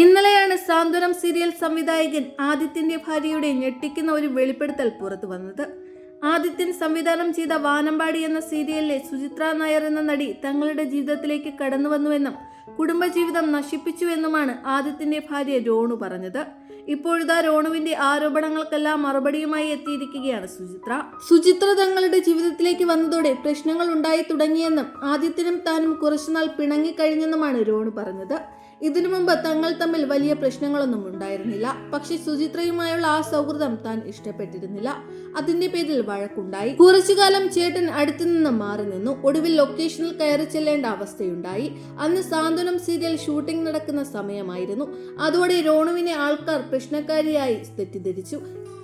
ഇന്നലെയാണ് സാന്ത്വനം സീരിയൽ സംവിധായകൻ ആദിത്യന്റെ ഭാര്യയുടെ ഞെട്ടിക്കുന്ന ഒരു വെളിപ്പെടുത്തൽ പുറത്തു വന്നത്. ആദിത്യൻ സംവിധാനം ചെയ്ത വാനമ്പാടി എന്ന സീരിയലിലെ സുചിത്ര നായർ എന്ന നടി തങ്ങളുടെ ജീവിതത്തിലേക്ക് കടന്നുവന്നുവെന്നും കുടുംബജീവിതം നശിപ്പിച്ചുവെന്നുമാണ് ആദിത്യന്റെ ഭാര്യ രോണു പറഞ്ഞത്. ഇപ്പോഴിതാ രോണുവിന്റെ ആരോപണങ്ങൾക്കെല്ലാം മറുപടിയുമായി എത്തിയിരിക്കുകയാണ് സുചിത്ര. സുചിത്ര തങ്ങളുടെ ജീവിതത്തിലേക്ക് വന്നതോടെ പ്രശ്നങ്ങൾ ഉണ്ടായി തുടങ്ങിയെന്നും ആദ്യത്തിനും താനും കുറച്ചുനാൾ പിണങ്ങിക്കഴിഞ്ഞെന്നുമാണ് രോണു പറഞ്ഞത്. ഇതിനു മുമ്പ് തങ്ങൾ തമ്മിൽ വലിയ പ്രശ്നങ്ങളൊന്നും ഉണ്ടായിരുന്നില്ല. പക്ഷെ സുചിത്രയുമായുള്ള ആ സൗഹൃദം താൻ ഇഷ്ടപ്പെട്ടിരുന്നില്ല. അതിന്റെ പേരിൽ വഴക്കുണ്ടായി. കുറച്ചുകാലം ചേട്ടൻ അടുത്തു നിന്ന് മാറി നിന്നു. ഒടുവിൽ ലൊക്കേഷനിൽ കയറി ചെല്ലേണ്ട അവസ്ഥയുണ്ടായി. അന്ന് സാന്ത്വനം സീരിയൽ ഷൂട്ടിംഗ് നടക്കുന്ന സമയമായിരുന്നു. അതോടെ രോണുവിനെ ആൾക്കാർ പ്രശ്നക്കാരിയായി തെറ്റിദ്ധരിച്ചു.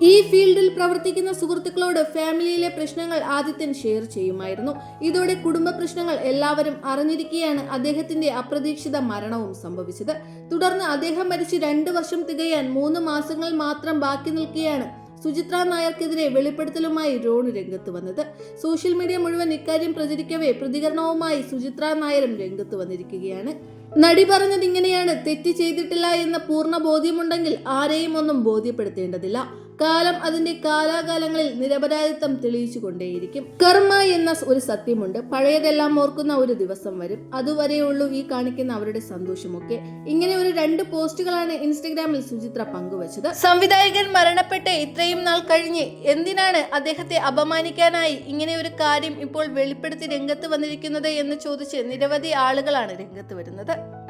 ഈ ഫീൽഡിൽ പ്രവർത്തിക്കുന്ന സുഹൃത്തുക്കളോട് ഫാമിലിയിലെ പ്രശ്നങ്ങൾ ആദിത്യൻ ഷെയർ ചെയ്യുമായിരുന്നു. ഇതോടെ കുടുംബ പ്രശ്നങ്ങൾ എല്ലാവരും അറിഞ്ഞിരിക്കെയാണ് അദ്ദേഹത്തിന്റെ അപ്രതീക്ഷിത മരണവും സംഭവിച്ചത്. തുടർന്ന് അദ്ദേഹം മരിച്ച് രണ്ട് വർഷം തികയാൻ മൂന്ന് മാസങ്ങൾ മാത്രം ബാക്കി നിൽക്കെയാണ് സുചിത്ര നായർക്കെതിരെ വെളിപ്പെടുത്തലുമായി രോണു രംഗത്ത് വന്നത്. സോഷ്യൽ മീഡിയ മുഴുവൻ ഇക്കാര്യം പ്രചരിക്കവേ പ്രതികരണവുമായി സുചിത്ര നായരും രംഗത്ത് വന്നിരിക്കുകയാണ്. നടി പറഞ്ഞത് ഇങ്ങനെയാണ് തെറ്റ് ചെയ്തിട്ടില്ല എന്ന പൂർണ ബോധ്യമുണ്ടെങ്കിൽ ആരെയും ഒന്നും ബോധ്യപ്പെടുത്തേണ്ടതില്ല. കാലം അതിന്റെ കാലാകാലങ്ങളിൽ നിരപരാധിത്വം തെളിയിച്ചു കൊണ്ടേയിരിക്കും കർമ്മ എന്ന ഒരു സത്യമുണ്ട്. പഴയതെല്ലാം ഓർക്കുന്ന ഒരു ദിവസം വരും. അതുവരെയുള്ളൂ ഈ കാണിക്കുന്ന അവരുടെ സന്തോഷമൊക്കെ. ഇങ്ങനെ ഒരു രണ്ട് പോസ്റ്റുകളാണ് ഇൻസ്റ്റഗ്രാമിൽ സുചിത്ര പങ്കുവച്ചത്. സംവിധായകൻ മരണപ്പെട്ട് ഇത്രയും നാൾ കഴിഞ്ഞ് എന്തിനാണ് അദ്ദേഹത്തെ അപമാനിക്കാനായി ഇങ്ങനെ ഒരു കാര്യം ഇപ്പോൾ വെളിപ്പെടുത്തി രംഗത്ത് വന്നിരിക്കുന്നത് എന്ന് ചോദിച്ച് നിരവധി ആളുകളാണ് രംഗത്ത് വരുന്നത്.